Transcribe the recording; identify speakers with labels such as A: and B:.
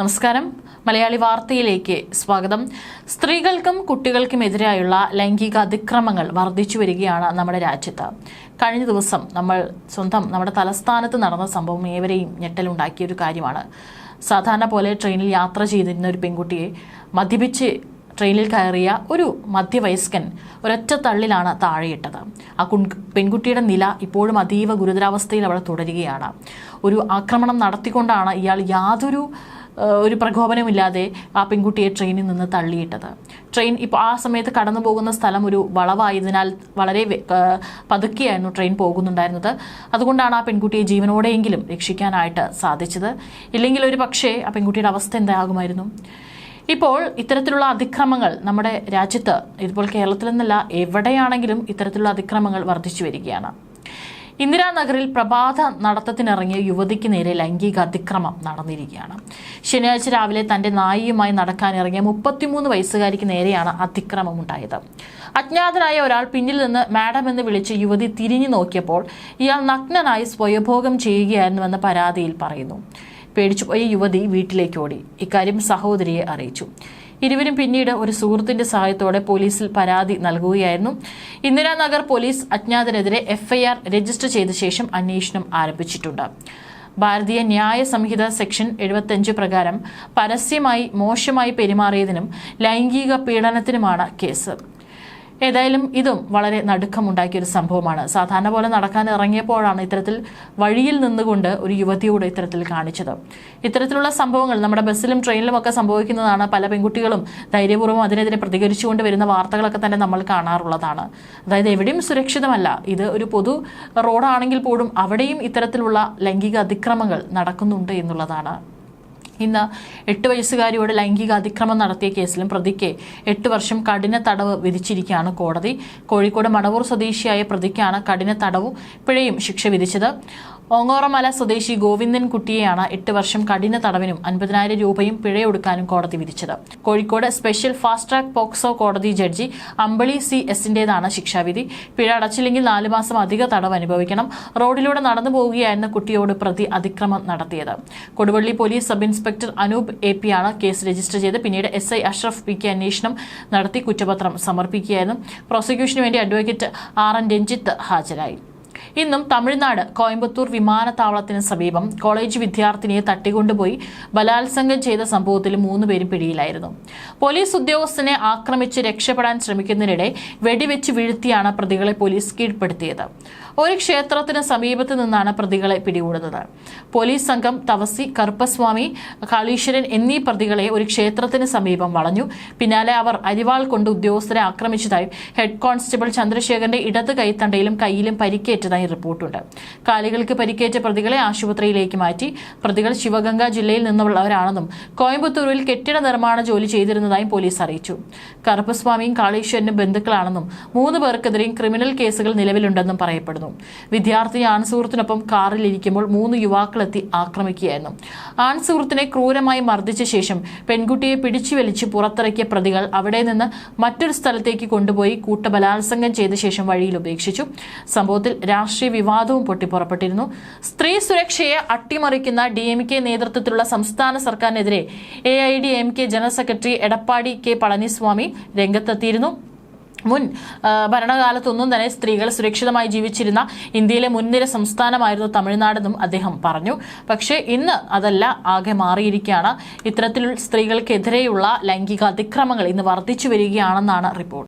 A: നമസ്കാരം. മലയാളി വാർത്തയിലേക്ക് സ്വാഗതം. സ്ത്രീകൾക്കും കുട്ടികൾക്കും എതിരായുള്ള ലൈംഗിക അതിക്രമങ്ങൾ വർദ്ധിച്ചു വരികയാണ് നമ്മുടെ രാജ്യത്ത്. കഴിഞ്ഞ ദിവസം നമ്മൾ സ്വന്തം നമ്മുടെ തലസ്ഥാനത്ത് നടന്ന സംഭവം ഏവരെയും ഞെട്ടലുണ്ടാക്കിയ ഒരു കാര്യമാണ്. സാധാരണ പോലെ ട്രെയിനിൽ യാത്ര ചെയ്തിരുന്ന ഒരു പെൺകുട്ടിയെ മദ്യപിച്ച് ട്രെയിനിൽ കയറിയ ഒരു മധ്യവയസ്കൻ ഒരൊറ്റ തള്ളിലാണ് താഴെയിട്ടത്. ആ പെൺകുട്ടിയുടെ നില ഇപ്പോഴും അതീവ ഗുരുതരാവസ്ഥയിൽ അവിടെ തുടരുകയാണ്. ഒരു ആക്രമണം നടത്തിക്കൊണ്ടാണ് ഇയാൾ യാതൊരു ഒരു പ്രകോപനമില്ലാതെ ആ പെൺകുട്ടിയെ ട്രെയിനിൽ നിന്ന് തള്ളിയിട്ടത്. ട്രെയിൻ ഇപ്പോൾ ആ സമയത്ത് കടന്നു പോകുന്ന സ്ഥലം ഒരു വളവായതിനാൽ വളരെ പതുക്കെയായിരുന്നു ട്രെയിൻ പോകുന്നുണ്ടായിരുന്നത്. അതുകൊണ്ടാണ് ആ പെൺകുട്ടിയെ ജീവനോടെയെങ്കിലും രക്ഷിക്കാനായിട്ട് സാധിച്ചത്. ഇല്ലെങ്കിൽ ഒരു പക്ഷേ ആ പെൺകുട്ടിയുടെ അവസ്ഥ എന്താകുമായിരുന്നു? ഇപ്പോൾ ഇത്തരത്തിലുള്ള അതിക്രമങ്ങൾ നമ്മുടെ രാജ്യത്ത് ഇതുപോലെ കേരളത്തിൽ നിന്നല്ല എവിടെയാണെങ്കിലും ഇത്തരത്തിലുള്ള അതിക്രമങ്ങൾ വർദ്ധിച്ചു വരികയാണ്. ഇന്ദിരാനഗറിൽ പ്രഭാത നടത്തത്തിനിറങ്ങിയ യുവതിക്ക് നേരെ ലൈംഗിക അതിക്രമം നടന്നിരിക്കുകയാണ്. ശനിയാഴ്ച രാവിലെ തന്റെ നായിയുമായി നടക്കാനിറങ്ങിയ മുപ്പത്തിമൂന്ന് വയസ്സുകാരിക്ക് നേരെയാണ് അതിക്രമം ഉണ്ടായത് അജ്ഞാതനായ ഒരാൾ പിന്നിൽ നിന്ന് മാഡം എന്ന് വിളിച്ച് യുവതി തിരിഞ്ഞു നോക്കിയപ്പോൾ ഇയാൾ നഗ്നനായി സ്വയഭോഗം ചെയ്യുകയായിരുന്നുവെന്ന പരാതിയിൽ പറയുന്നു. പേടിച്ചുപോയ യുവതി വീട്ടിലേക്ക് ഓടി. ഇക്കാര്യം സഹോദരിയെ അറിയിച്ചു. ഇരുവരും പിന്നീട് ഒരു സുഹൃത്തിന്റെ സഹായത്തോടെ പോലീസിൽ പരാതി നൽകുകയായിരുന്നു. ഇന്ദിരാനഗർ പോലീസ് അജ്ഞാതനെതിരെ എഫ്ഐആർ രജിസ്റ്റർ ചെയ്ത ശേഷം അന്വേഷണം ആരംഭിച്ചിട്ടുണ്ട്. ഭാരതീയ ന്യായ സംഹിത സെക്ഷൻ എഴുപത്തിയഞ്ച് പ്രകാരം പരസ്യമായി മോശമായി പെരുമാറിയതിനും ലൈംഗിക പീഡനത്തിനുമാണ് കേസ്. ഏതായാലും ഇതും വളരെ നടുക്കമുണ്ടാക്കിയ ഒരു സംഭവമാണ്. സാധാരണ പോലെ നടക്കാൻ ഇറങ്ങിയപ്പോഴാണ് ഇത്തരത്തിൽ വഴിയിൽ നിന്നുകൊണ്ട് ഒരു യുവതിയോട് ഇത്തരത്തിൽ കാണിച്ചത്. ഇത്തരത്തിലുള്ള സംഭവങ്ങൾ നമ്മുടെ ബസ്സിലും ട്രെയിനിലും ഒക്കെ സംഭവിക്കുന്നതാണ് പല പെൺകുട്ടികളും ധൈര്യപൂർവം അതിനെതിരെ പ്രതികരിച്ചുകൊണ്ട് വരുന്ന വാർത്തകളൊക്കെ തന്നെ നമ്മൾ കാണാറുള്ളതാണ്. അതായത് എവിടെയും സുരക്ഷിതമല്ല. ഇത് ഒരു പൊതു റോഡാണെങ്കിൽ പോലും അവിടെയും ഇത്തരത്തിലുള്ള ലൈംഗിക അതിക്രമങ്ങൾ നടക്കുന്നുണ്ട് എന്നുള്ളതാണ്. ഇന്ന് എട്ട് വയസ്സുകാരിയോട് ലൈംഗിക അതിക്രമം നടത്തിയ കേസിലും പ്രതിക്ക് എട്ട് വർഷം കഠിന തടവ് വിധിച്ചിരിക്കുകയാണ് കോടതി. കോഴിക്കോട് മണവൂർ സ്വദേശിയായ പ്രതിക്കാണ് കഠിന തടവും പിഴയും ശിക്ഷ വിധിച്ചത്. ഓങ്ങോറമല സ്വദേശി ഗോവിന്ദൻ കുട്ടിയെയാണ് എട്ട് വർഷം കഠിന തടവിനും അൻപതിനായിരം രൂപയും പിഴയൊടുക്കാനും കോടതി വിധിച്ചത്. Kozhikode special fast track POCSO കോടതി ജഡ്ജി അമ്പളി സി എസിന്റേതാണ് ശിക്ഷാവിധി. പിഴ അടച്ചില്ലെങ്കിൽ നാല് മാസം അധിക തടവ് അനുഭവിക്കണം. റോഡിലൂടെ നടന്നു പോവുകയായിരുന്ന കുട്ടിയോട് പ്രതി അതിക്രമം നടത്തിയത്. Koduvally police sub inspector Anoop A പിയാണ് കേസ് രജിസ്റ്റർ ചെയ്ത് പിന്നീട് S I Ashraf P K അന്വേഷണം നടത്തി കുറ്റപത്രം സമർപ്പിക്കുകയായിരുന്നു. പ്രോസിക്യൂഷന് വേണ്ടി അഡ്വക്കേറ്റ് ആർ എൻ രഞ്ജിത്ത് ഹാജരായി. ഇന്നും തമിഴ്നാട് കോയമ്പത്തൂർ വിമാനത്താവളത്തിന് സമീപം കോളേജ് വിദ്യാർത്ഥിനിയെ തട്ടിക്കൊണ്ടുപോയി ബലാത്സംഗം ചെയ്ത സംഭവത്തിൽ മൂന്ന് പേരും പിടിയിലായിരുന്നു. പോലീസ് ഉദ്യോഗസ്ഥനെ ആക്രമിച്ച് രക്ഷപ്പെടാൻ ശ്രമിക്കുന്നതിനിടെ വെടിവെച്ച് വീഴ്ത്തിയാണ് പ്രതികളെ പോലീസ് കീഴ്പ്പെടുത്തിയത്. ഒരു ക്ഷേത്രത്തിന് സമീപത്ത് നിന്നാണ് പ്രതികളെ പിടികൂടുന്നത്. പോലീസ് സംഘം തവസി കറുപ്പസ്വാമി കാളീശ്വരൻ എന്നീ പ്രതികളെ ഒരു ക്ഷേത്രത്തിന് സമീപം വളഞ്ഞു. പിന്നാലെ അവർ അരിവാൾ കൊണ്ട് ഉദ്യോഗസ്ഥരെ ആക്രമിച്ചതായും ഹെഡ് കോൺസ്റ്റബിൾ ചന്ദ്രശേഖരന്റെ ഇടത് കൈത്തണ്ടയിലും കൈയിലും പരിക്കേറ്റതായി റിപ്പോർട്ടുണ്ട്. കാലുകൾക്ക് പരിക്കേറ്റ പ്രതികളെ ആശുപത്രിയിലേക്ക് മാറ്റി. പ്രതികൾ ശിവഗംഗ ജില്ലയിൽ നിന്നുള്ളവരാണെന്നും കോയമ്പത്തൂരിൽ കെട്ടിട നിർമ്മാണ ജോലി ചെയ്തിരുന്നതായും പോലീസ് അറിയിച്ചു. കറുപ്പസ്വാമിയും കാളീശ്വരനും ബന്ധുക്കളാണെന്നും മൂന്ന് പേർക്കെതിരെയും ക്രിമിനൽ കേസുകൾ നിലവിലുണ്ടെന്നും പറയപ്പെടുന്നു. വിദ്യാർത്ഥി ആൺസുഹൃത്തിനൊപ്പം കാറിൽ ഇരിക്കുമ്പോൾ മൂന്ന് യുവാക്കളെത്തി ആക്രമിക്കുകയായിരുന്നു. ആൺസുഹൃത്തിനെ ക്രൂരമായി മർദ്ദിച്ച ശേഷം പെൺകുട്ടിയെ പിടിച്ചു വലിച്ച് പുറത്തിറക്കിയ പ്രതികൾ അവിടെ നിന്ന് മറ്റൊരു സ്ഥലത്തേക്ക് കൊണ്ടുപോയി കൂട്ടബലാത്സംഗം ചെയ്ത ശേഷം വഴിയിൽ ഉപേക്ഷിച്ചു. സംഭവത്തിൽ രാഷ്ട്രീയ വിവാദവും പൊട്ടിപ്പുറപ്പെട്ടിരുന്നു. സ്ത്രീ സുരക്ഷയെ അട്ടിമറിക്കുന്ന ഡി എം കെ നേതൃത്വത്തിലുള്ള സംസ്ഥാന സർക്കാരിനെതിരെ A I D M K general secretary Edappadi K Palaniswami രംഗത്തെത്തിയിരുന്നു. മുൻ ഭരണകാലത്തൊന്നും തന്നെ സ്ത്രീകൾ സുരക്ഷിതമായി ജീവിച്ചിരുന്ന ഇന്ത്യയിലെ മുൻനിര സംസ്ഥാനമായിരുന്നു തമിഴ്നാടെന്നും അദ്ദേഹം പറഞ്ഞു. പക്ഷേ ഇന്ന് അതല്ല ആകെ മാറിയിരിക്കുകയാണ്. ഇത്തരത്തിൽ സ്ത്രീകൾക്കെതിരെയുള്ള ലൈംഗിക അതിക്രമങ്ങൾ ഇന്ന് വർദ്ധിച്ചു വരികയാണെന്നാണ് റിപ്പോർട്ട്.